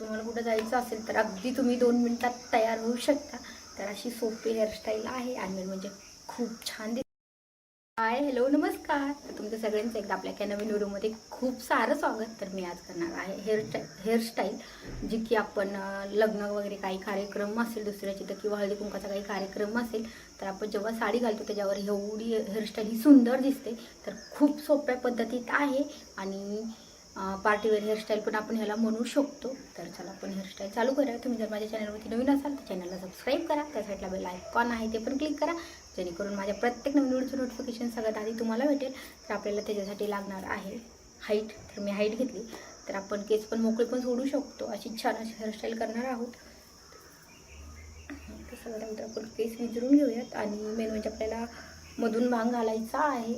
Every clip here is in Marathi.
तुम्हाला कुठं जायचं असेल तर अगदी तुम्ही दोन मिनटात तयार होऊ शकता. तर अशी सोपी हेअरस्टाईल आहे आणि म्हणजे खूप छान दिस हाय हॅलो नमस्कार. तर तुमचं सगळ्यांचं एकदा आपल्या एका नवीन व्हिडिओमध्ये खूप सारं स्वागत. तर मी आज करणार आहे हेअरस्टाईल हेअरस्टाईल जी की आपण लग्न वगैरे काही कार्यक्रम असेल दुसऱ्याची तर किंवा हळदी कुंकाचा काही कार्यक्रम असेल तर आपण जेव्हा साडी घालतो त्याच्यावर एवढी हेअरस्टाईल ही सुंदर दिसते. तर खूप सोप्या पद्धतीत आहे आणि पार्टीवेअर हेअरस्टाईल पण आपण ह्याला म्हणू शकतो. तर चला आपण हेअरस्टाईल चालू करा तुम्ही जर माझ्या चॅनलवरती नवीन असाल तर चॅनलला सबस्क्राईब करा. त्या साईडला बेल आयकॉन आहे ते पण क्लिक करा. जेणेकरून माझ्या प्रत्येक नवीन व्हिडिओचं नोटिफिकेशन सगळ्यात आधी तुम्हाला भेटेल. तर आपल्याला त्याच्यासाठी लागणार आहे हाईट तर मी हाईट घेतली. तर आपण केस पण मोकळे पण सोडू शकतो. अशी छान अशी हेअरस्टाईल करणार आहोत. तर सगळ्यानंतर आपण केस विचारून घेऊयात. आणि मेन म्हणजे आपल्याला मधून भांग घालायचा आहे.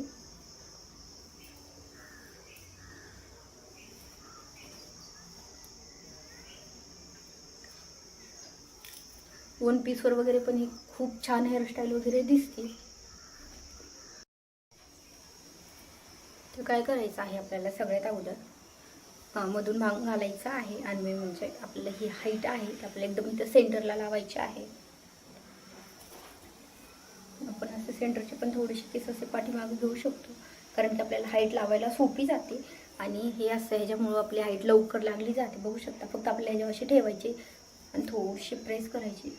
वन पीसवर वगैरे पण ही खूप छान हेअरस्टाईल वगैरे दिसते. तर काय करायचं आहे आपल्याला सगळ्यात अगोदर? हां मधून भांग घालायचा आहे आणि म्हणजे आपलं ही हाईट आहे ती आपल्याला एकदम इथं सेंटरला लावायची आहे. आपण असं सेंटरचे पण थोडेसे केस असे पाठीमागे घेऊ शकतो. कारण की आपल्याला हाईट लावायला सोपी जाते आणि हे असं ह्याच्यामुळं आपली हाईट लवकर लागली जाते. बघू शकता फक्त आपल्या ह्याच्यावर ठेवायचे आणि थोडीशी प्रेस करायची.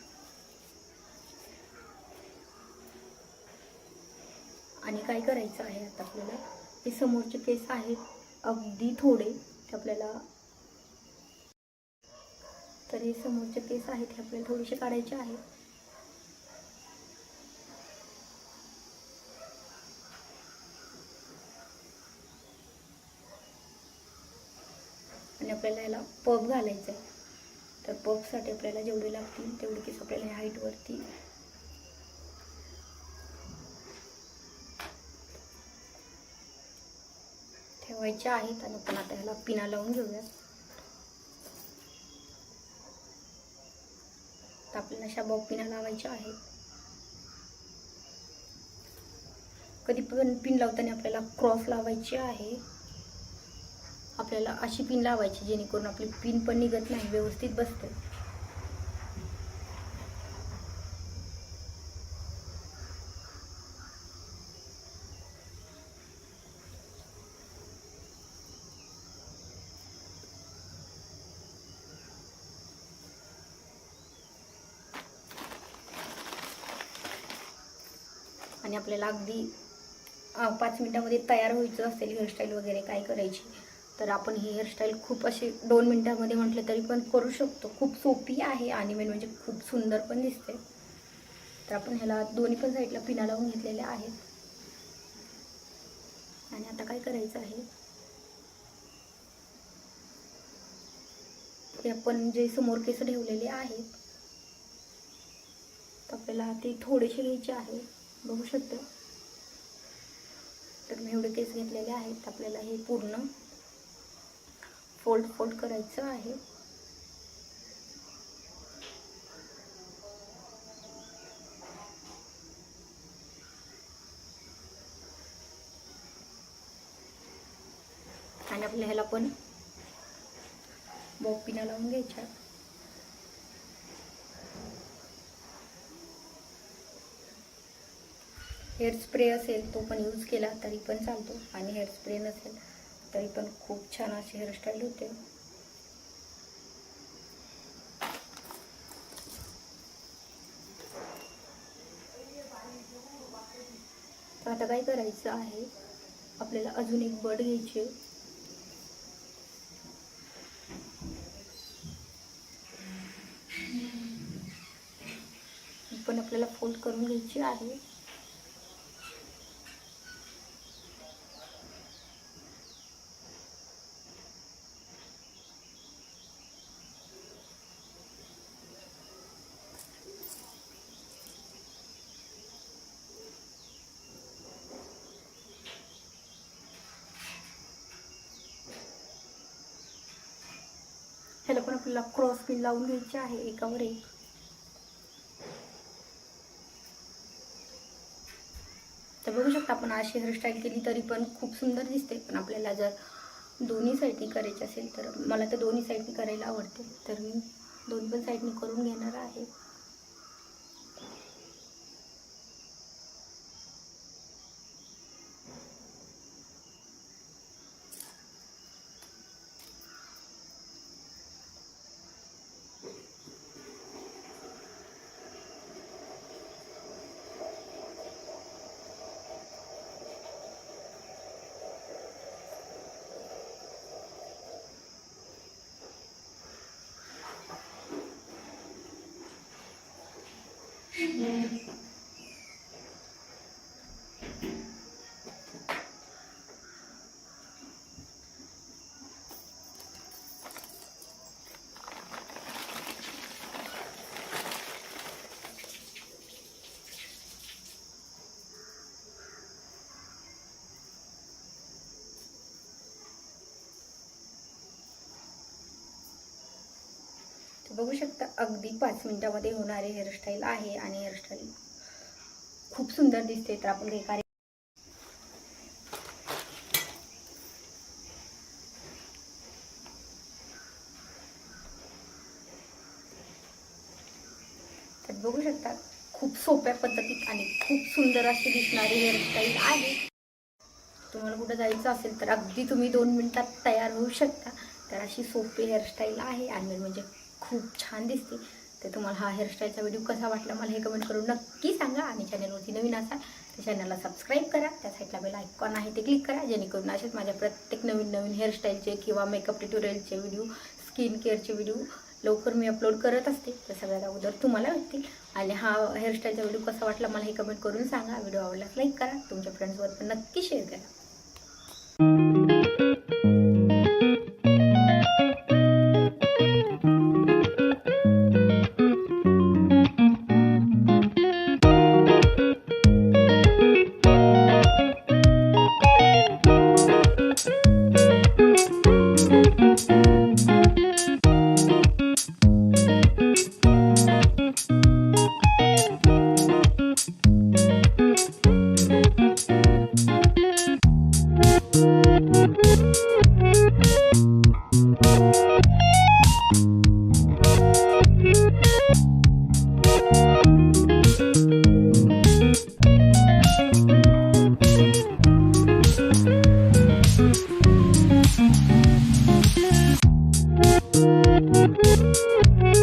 आणि काय करायचं आहे आता आपल्याला? हे समोरचे केस आहेत अगदी थोडे ते आपल्याला तर हे समोरचे केस आहेत हे आपल्याला थोडेसे काढायचे आहेत. आणि आपल्याला याला पब घालायचं आहे तर पफसाठी आपल्याला जेवढे लागतील तेवढे केस आपल्याला ह्या हाईटवरती ठेवायचे आहेत आणि आपण आता ह्याला पिना लावून घेऊयात. तर आपल्याला अशा बॉब पिना लावायच्या आहेत. कधी पण पिन लावताना आपल्याला क्रॉस लावायची आहे. आपल्याला अशी पिन लावायची जेणेकरून आपली पिन पण निघत नाही व्यवस्थित बसते. आणि आपल्याला अगदी पाच मिनिटामध्ये तयार व्हायचं असेल हेअरस्टाईल वगैरे काय करायची? तर आपण ही हेअरस्टाईल खूप अशी दोन मिनटामध्ये म्हटलं तरी पण करू शकतो. खूप सोपी आहे आणि मेन म्हणजे खूप सुंदर पण दिसते. तर आपण ह्याला दोन्ही पण साईडला पिना लावून घेतलेल्या आहेत. आणि आता काय करायचं आहे? हे आपण जे समोर केस ठेवलेले आहेत तर आपल्याला ते थोडेसे घ्यायचे आहे. बघू शकतो. तर मी एवढे केस घेतलेले आहेत आपल्याला हे पूर्ण फोल्ड फोल्ड करायचं आहे. आणि आपल्या ह्याला पण बॉपिना लावून घ्यायच्या. हेअर स्प्रे असेल तो पण यूज केला तरी पण चालतो. आणि हेअर स्प्रे नसेल तरी पण खूप छान अशी हेअरस्टाईल होते. आता काय करायचं आहे? आपल्याला अजून एक बड घ्यायची पण आपल्याला फोल्ड करून घ्यायची आहे. ह्याला पण आपल्याला क्रॉस पिन लावून घ्यायची आहे एकावर एक. तर बघू शकता आपण अशी हेअरस्टाईल केली तरी पण खूप सुंदर दिसते. पण आपल्याला जर दोन्ही साईडनी करायची असेल तर मला तर दोन्ही साईडनी करायला आवडते. तर मी दोन पण साईडनी करून घेणार आहे. तर बघू शकता अगदी पाच मिनिटामध्ये होणारे हेअरस्टाईल आहे आणि हेअरस्टाईल खूप सुंदर दिसते. तर आपण काही कार्य तर बघू शकता खूप सोप्या पद्धतीत आणि खूप सुंदर अशी दिसणारी हेअरस्टाईल आहे. तुम्हाला कुठं जायचं असेल तर अगदी तुम्ही दोन मिनिटात तयार होऊ शकता. तर अशी सोपी हेअरस्टाईल आहे. आणि म्हणजे खूप छान दिसते. तर तुम्हाला हा हेअरस्टाईलचा व्हिडिओ कसा वाटला मला हे कमेंट करून नक्की सांगा. आणि चॅनलवरती नवीन असाल तर चॅनलला सबस्क्राईब करा. त्या साईडला बेल आयकॉन आहे ते क्लिक करा. जेणेकरून असेच माझ्या प्रत्येक नवीन नवीन हेअरस्टाईलचे किंवा मेकअप ट्युटोरियलचे व्हिडिओ स्किन केअरचे व्हिडिओ लवकर मी अपलोड करत असते. तर सगळ्यात अगोदर तुम्हाला भेटतील. आणि हा हेअरस्टाईलचा व्हिडिओ कसा वाटला मला हे कमेंट करून सांगा. व्हिडिओ आवडल्यास लाईक करा. तुमच्या फ्रेंड्सवर पण नक्की शेअर करा.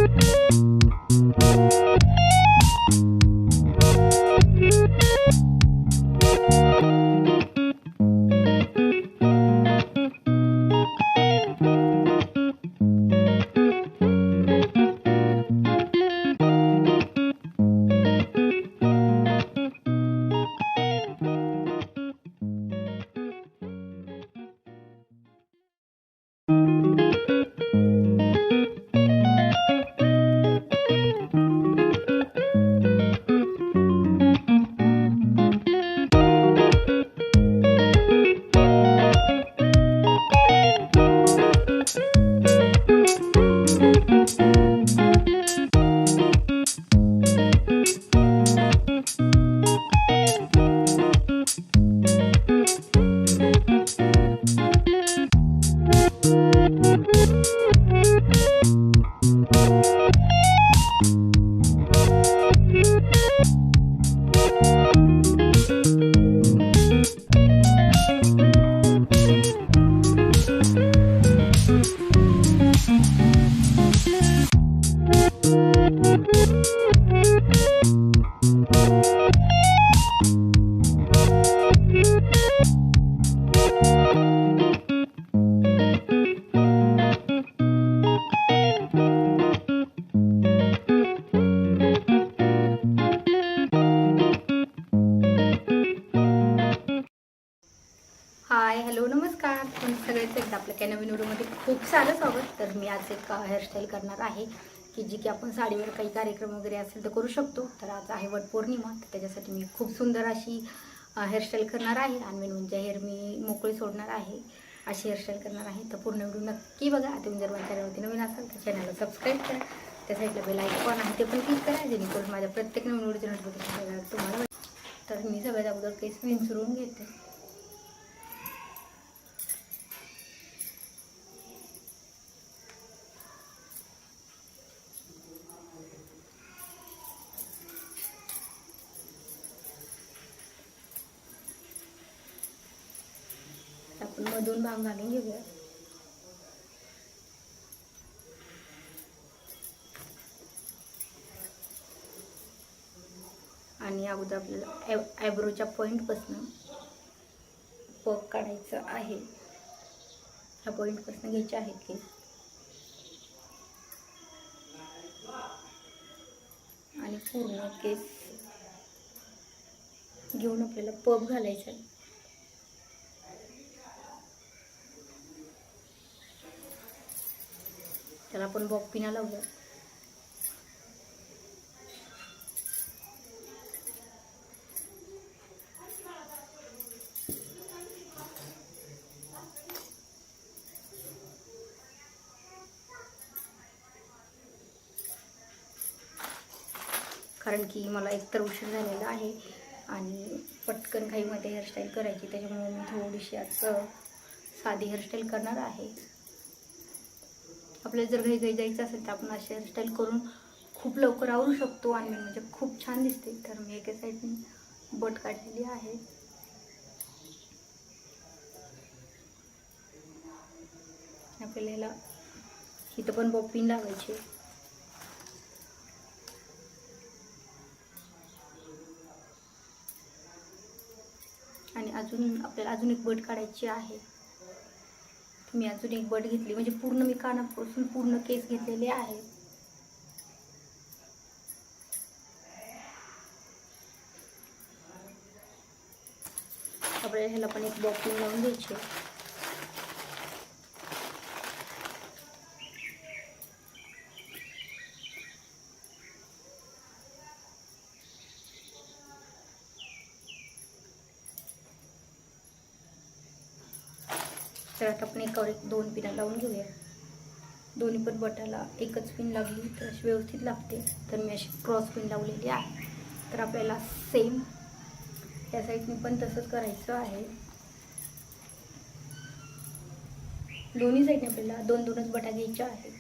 हाय झालं खूप स्वागत तर मी आज एक हेअरस्टाईल करणार आहे की जी की आपण साडीवर काही कार्यक्रम वगैरे असेल तर करू शकतो. तर आज आहे वटपौर्णिमा तर त्याच्यासाठी मी खूप सुंदर अशी हेअरस्टाईल करणार आहे. आणि मेन म्हणजे हेअर मी मोकळी सोडणार आहे. अशी हेअरस्टाईल करणार आहे. तर पूर्ण व्हिडिओ नक्की बघा. तुम्ही जर माझ्या चॅनलवरती नवीन असाल तर चॅनलला सबस्क्राईब करा. त्या साईडला बेल आयकॉन आहे ते पण क्लिक करा. जेणेकरून माझ्या प्रत्येक नवीन व्हिडिओचे नोटिफिकेशन तुम्हाला तर मी सगळ्यात अगोदर केस विंचरून घेते. दोन भाग घालून घेऊया. आणि अगोदर आपल्याला आय आयब्रोच्या पॉईंटपासून पग काढायचं आहे. ह्या पॉईंटपासून घ्यायचे आहेत केस आणि पूर्ण केस घेऊन आपल्याला पब घालायचं आहे. त्याला आपण बॉब पिना लावूया. कारण की मला एकतर उशीर झालेला आहे आणि पटकन घाईमध्ये हेअरस्टाईल करायची त्याच्यामुळे मी थोडीशी आज साधी हेअरस्टाईल करणार आहे. आपल्याला जर घाई घाई जायचं असेल तर आपण अशी हेअरस्टाईल करून खूप लवकर आवरू शकतो. आणि म्हणजे खूप छान दिसते. तर मी एका साईडने बट काढलेली आहे. आपल्याला ह्याला इथं पण बॉपिन लावायची आणि अजून आपल्याला अजून एक बट काढायची आहे. मी अजून एक बट घेतली. म्हणजे पूर्ण मी कानापासून पूर्ण केस घेतलेले आहे आपल्याला ह्याला पण एक बॉक्सिंग लावून द्यायची तर आता आपण एकावर एक दोन पिना लावून घेऊया. दोन्ही पण बटाला एकच पिन लागली तर अशी व्यवस्थित लागते. तर मी अशी क्रॉस पिन लावलेली आहे. तर आपल्याला सेम या साईडने पण तसंच करायचं आहे. दोन्ही साईडने आपल्याला दोन दोनच बटा घ्यायच्या आहेत.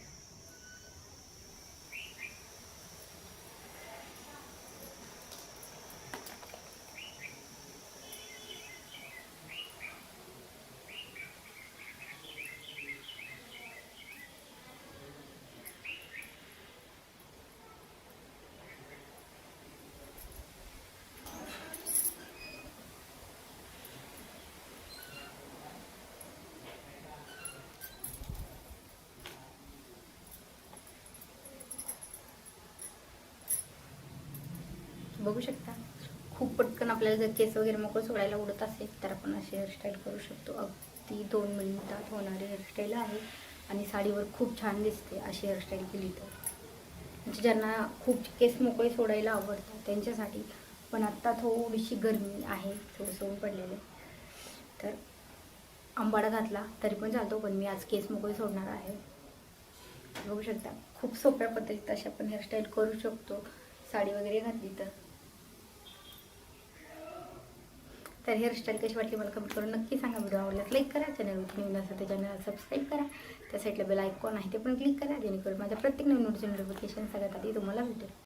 बघू शकता. खूप पटकन आपल्याला जर केस वगैरे मोकळं सोडायला उडत असेल तर आपण अशी हेअरस्टाईल करू शकतो. अगदी दोन मिनिटात होणारी हेअरस्टाईल आहे आणि साडीवर खूप छान दिसते अशी हेअरस्टाईल केली तर. म्हणजे ज्यांना खूप केस मोकळे सोडायला आवडतात त्यांच्यासाठी पण आत्ता थोडीशी गरमी आहे थोडंसं ऊन पडलेले तर आंबाडा घातला तरी पण चालतो पण मी आज केस मोकळे सोडणार आहे. बघू शकता खूप सोप्या पद्धतीत अशी आपण हेअरस्टाईल करू शकतो साडी वगैरे घातली तर. तर हेअरस्टाईल कशी वाटली मला कमेंट करून नक्की सांगा. व्हिडिओ आवडल्यास लाईक करा. चॅनलवरती नवीन असेल तर चॅनलला सबस्क्राईब करा. त्या साईडला बेल आयकॉन आहे ते पण क्लिक करा. जेणेकरून माझ्या प्रत्येक नवीन नोटिफिकेशन सगळ्यात आधी तुम्हाला भेटेल.